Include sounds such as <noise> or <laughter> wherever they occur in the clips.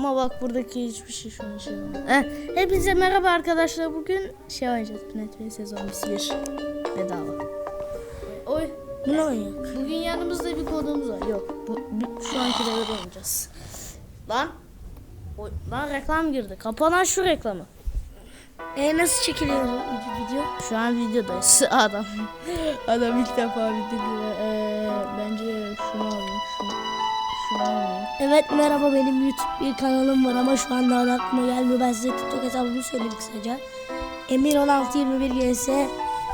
Ama bak buradaki hiçbir şey şu an şey olmadı. Hepinize merhaba arkadaşlar. Bugün şey oynayacağız. Ve sezon 1 bedava. Oy. Bu ne oynuyor? Bugün yanımızda bir kodumuz var. Yok. Bu, bu- şu anki devre oynayacağız. Lan. Oy, lan reklam girdi. Kapanan şu reklamı. E nasıl çekiliyor bu video? Şu an videodayız. <laughs> Adam. Adam ilk defa video. Ee, bence şunu alayım. Şunu, şunu alayım. Evet merhaba benim YouTube bir kanalım var ama şu anda adı aklıma gelmiyor. Ben size TikTok hesabımı söyleyeyim kısaca. Emir 1621 GS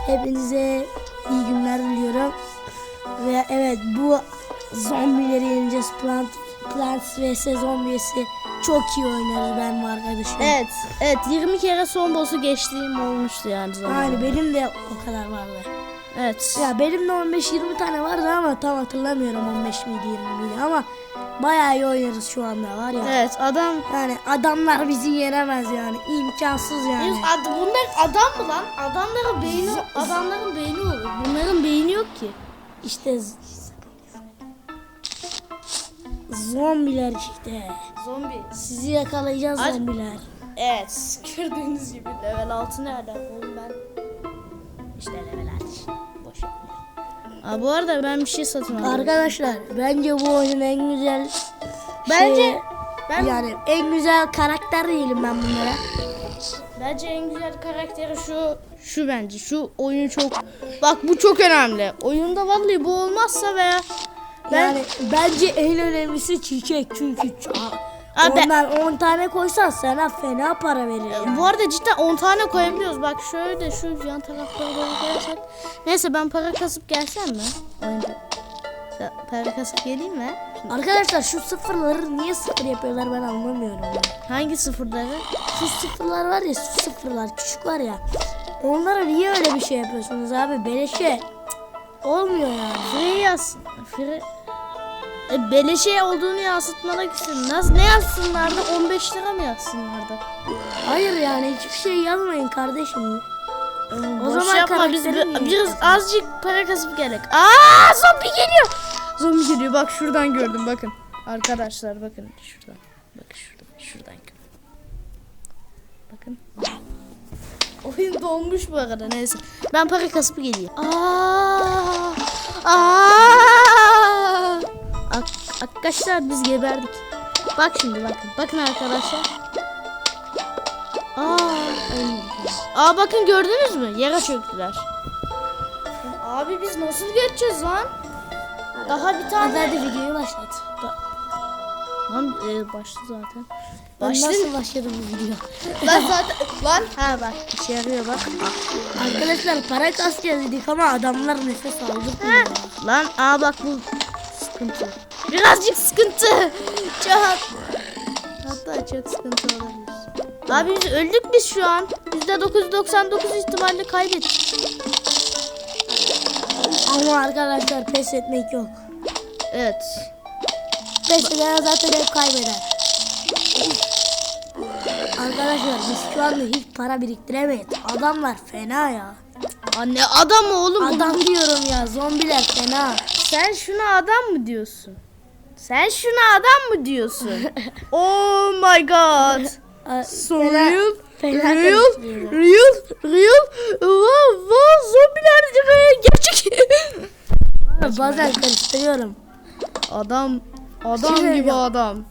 Hepinize iyi günler diliyorum. Ve evet bu zombileri yeneceğiz. Plant, Plants vs Zombie'si çok iyi oynarız ben ve arkadaşım. Evet. Evet 20 kere son boss'u geçtiğim olmuştu yani zamanında. Yani benim de o kadar vardı. Evet. Ya benim de 15-20 tane vardı ama tam hatırlamıyorum 15 miydi 20 miydi ama bayağı iyi oynarız şu anda var ya. Evet adam Yani adamlar bizi yenemez yani imkansız yani. Biz ad, bunlar adam mı lan? Adamların beyni adamların beyni olur. Bunların beyni yok ki. İşte zombiler işte. Zombi. Sizi yakalayacağız Ay- zombiler. Evet. <laughs> Gördüğünüz gibi level 6 nerede? Oğlum ben işte level 6. Boş ver. Aa, bu arada ben bir şey satın aldım. Arkadaşlar bence bu oyunun en güzel Bence şeyi- ben yani en güzel karakter değilim ben bunlara. bence en güzel karakteri şu şu bence. Şu oyun çok Bak bu çok önemli. Oyunda vallahi bu olmazsa veya ben Yani bence en önemlisi çiçek çünkü Abi- ondan 10 tane koysan sana fena para verir. yani. Bu arada cidden 10 tane koyabiliyoruz. Bak şöyle de şu yan taraflara doğru koyarsak. Neyse ben para kasıp gelsem mi? Oyunda. Para kasıp geleyim mi? Arkadaşlar şu sıfırları niye sıfır yapıyorlar ben anlamıyorum ya. Hangi sıfırları? Şu sıfırlar var ya şu sıfırlar küçük var ya. Onlara niye öyle bir şey yapıyorsunuz abi? Beleşe Cık, olmuyor yani. Free yaz. Free. E, beleşe olduğunu yansıtmamak için. Nasıl ne yazsınlar da 15 lira mı yazsınlar da? Hayır yani hiçbir şey yazmayın kardeşim. O zaman zaman yapma biz karakterin biraz azıcık para kasıp gerek. Aa zombi geliyor. Zombi geliyor bak şuradan gördüm bakın. Arkadaşlar bakın şuradan. Bakın şuradan. Şuradan gördüm. Bakın. Oyun dolmuş bu arada neyse. Ben para kasıp geleyim. Aa! Aa! Arkadaşlar biz geberdik. Bak şimdi bakın. Bakın arkadaşlar. Aa. Aa bakın gördünüz mü? Yere çöktüler. Abi biz nasıl geçeceğiz lan? Daha bir tane. hadi videoyu başlat. Lan e, başladı zaten. Başladı. nasıl başladı bu video? <laughs> Lan zaten lan ha bak işe yarıyor bak. Arkadaşlar para kasacağız dedik ama adamlar nefes aldırmıyor. Lan aa bak bu sıkıntı. Birazcık sıkıntı. Çok. Hatta çok sıkıntı olabilir. Abi biz öldük biz şu an. %999 ihtimalle kaybettik. Ama arkadaşlar pes etmek yok. Evet. Pes eden zaten hep kaybeder. Arkadaşlar biz şu anda hiç para biriktiremeyiz. Adamlar fena ya. Anne adam mı oğlum? Adam diyorum ya zombiler fena. Sen şuna adam mı diyorsun? Sen şuna adam mı diyorsun? <laughs> oh my god. So real, real, real, real. Wow, wow, zombiler gerçek. Bazen karıştırıyorum. adam, adam Şey gibi ya. adam.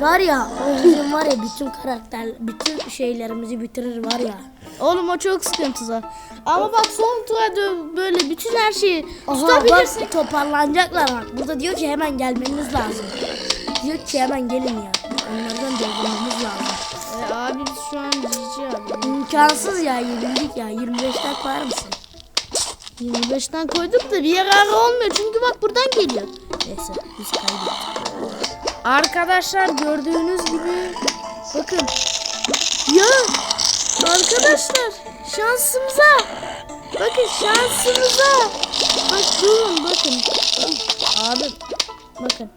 Var ya o bizim var ya bütün karakter, bütün şeylerimizi bitirir var ya. Oğlum o çok sıkıntılı. Ama bak son tura böyle bütün her şeyi Aha tutabilirsin. bak toparlanacaklar bak. Burada diyor ki hemen gelmeniz lazım. Diyor ki hemen gelin ya. Onlardan dövmemiz lazım. E, abi biz şu an cici abi. İmkansız ya yenildik ya. 25'ten koyar mısın? 25'ten koyduk da bir yararı olmuyor çünkü bak buradan geliyor. Neyse biz kaybettik. Arkadaşlar gördüğünüz gibi bakın. Arkadaşlar şansımıza. Bakın şansımıza. Bak durun bakın. Oh, abim bakın.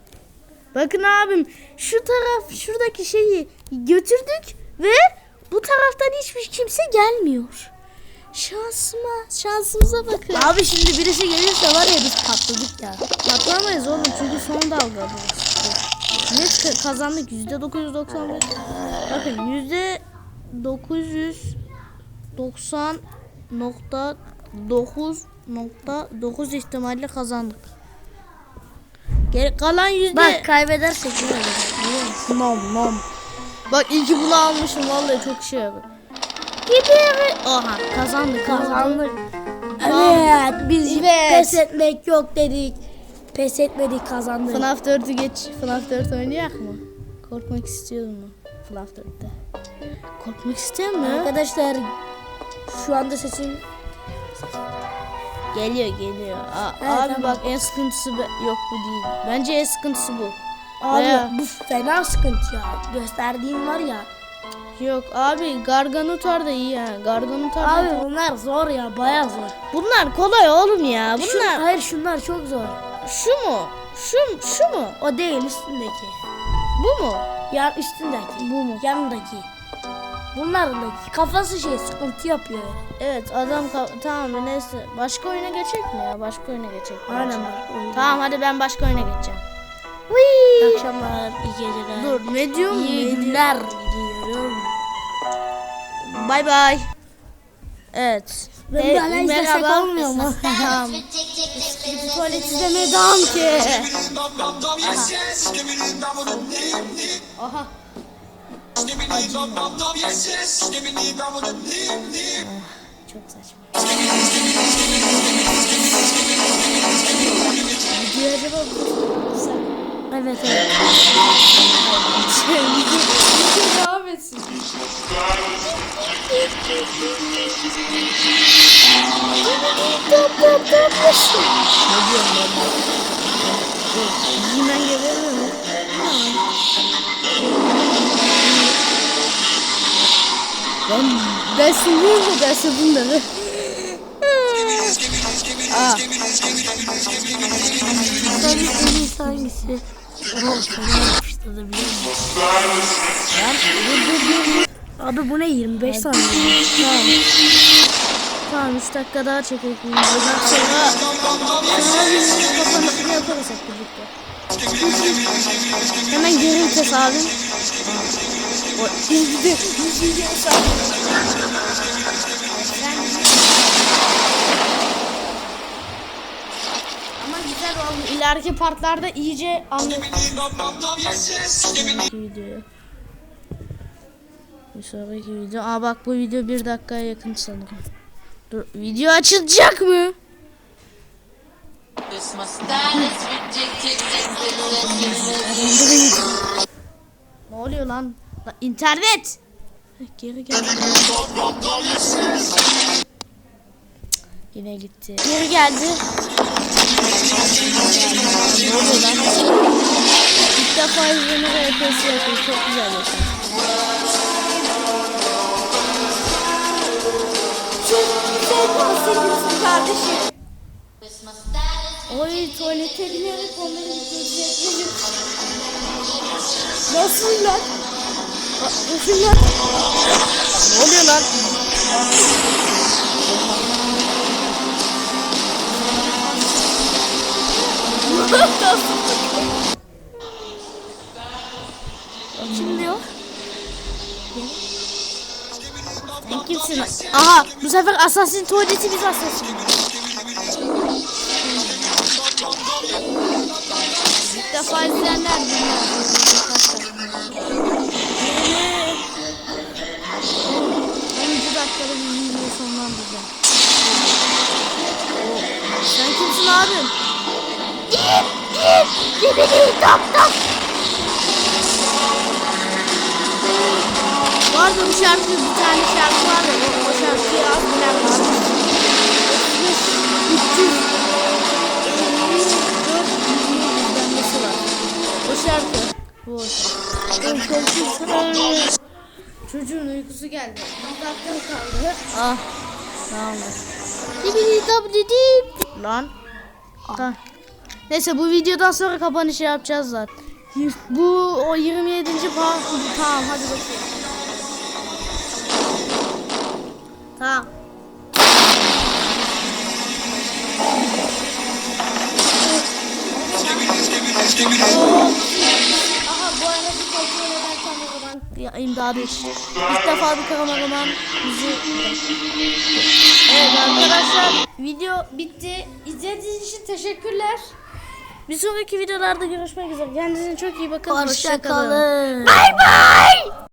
Bakın abim şu taraf şuradaki şeyi götürdük ve bu taraftan hiçbir kimse gelmiyor. Şansıma, şansımıza bakın. Abi şimdi birisi gelirse var ya biz patladık ya. Patlamayız oğlum çünkü son dalga bu. Net kazandık %995. Bakın %900 90.9.9 ihtimalle kazandık. Geri kalan yüzde... Bak kaybedersek ne olur? Nom nom. Bak iyi ki bunu almışım vallahi çok şey yapıyor. Gidiyoruz. Aha kazandık kazandık. Evet biz evet. pes etmek yok dedik. Pes etmedik kazandık. FNAF 4'ü geç. FNAF 4 oynayak mı? Korkmak istiyorum mu? FNAF 4'te. Korkmak istiyor mu? Arkadaşlar şu anda sesim Geliyor geliyor. Aa, Evet, abi tamam. bak en sıkıntısı yok bu değil. Bence en sıkıntısı bu. Abi Veya- bu fena sıkıntı ya. Gösterdiğim var ya. Yok abi Garganutar da iyi ya. Garganutar da Abi bunlar zor ya baya zor. Bunlar kolay oğlum ya. Şu, Bunlar hayır şunlar çok zor. şu mu? Şu şu mu? O değil üstündeki. Bu mu? Yan üstündeki. Bu mu? Yanındaki. Bunlarındaki kafası şey sıkıntı yapıyor. Evet adam ka- tamam neyse. Başka oyuna geçecek mi ya? Başka oyuna geçecek? Aynen. Tamam hadi ben başka oyuna geçeceğim. İyi akşamlar, iyi geceler. Dur ne diyorum? İyi Ne günler diliyorum. Bay bay. Evet. Ben bir hala izlesek olmuyor mu? <laughs> tamam. Tuvalet izlemeye devam ki. Aha. Çok saçma. Video acaba Evet evet. Video devam etsin. Ne diyorum ben? Hemen geliyor mu? Ben değil mi dersin bunu dedi. Aa, Tabii en iyisi hangisi? Oh, fena yapıştırdı biliyor musun? Abi bu ne 25 saniye? tamam. Tamam 3 dakika daha çekelim. Ondan sonra sonra videonun kapanışını yaparız hep birlikte. Hemen geri vites abim. İzledi. İzledi. Ama güzel oldu. İleriki partlarda iyice. Video. Bir sonraki video. Aa bak bu video bir dakikaya yakın sanırım. Dur video açılacak mı? Ne oluyor lan? Lan internet. Geri gel. Yine gitti. Geri geldi. Ne lan? İlk defa izleme RPS yapıyor. Çok güzel yapıyor. kardeşim. Oy tuvalete binerek onları gözetledim. Nasıl lan? Nasıl lan? Ne oluyor lan? Kim diyor? Sen kimsin? Aha bu sefer Assassin tuvaleti biz Assassin. İlk defa izleyenler. Git gibini top top. Vardı bu şarkı bir tane şarkı vardı. O, o şarkıyı az bilen var. 300 izlenmesi var. O şarkı. Bu şarkı. Çocuğun uykusu geldi. Bir dakika kaldı? Ah. Tamamdır. Dibidi dab didi. Lan. Tamam. Neyse bu videodan sonra kapanışı yapacağız zaten. Bu o 27. part. Tamam hadi bakayım. Tamam. Aha aracı kontrol ederken zaman ya, imdadı. İlk defa bir kameraman bizi... Evet arkadaşlar video bitti. İzlediğiniz için teşekkürler. Bir sonraki videolarda görüşmek üzere. Kendinize çok iyi bakın. Hoşça kalın. Hoşçakalın. Bay bay.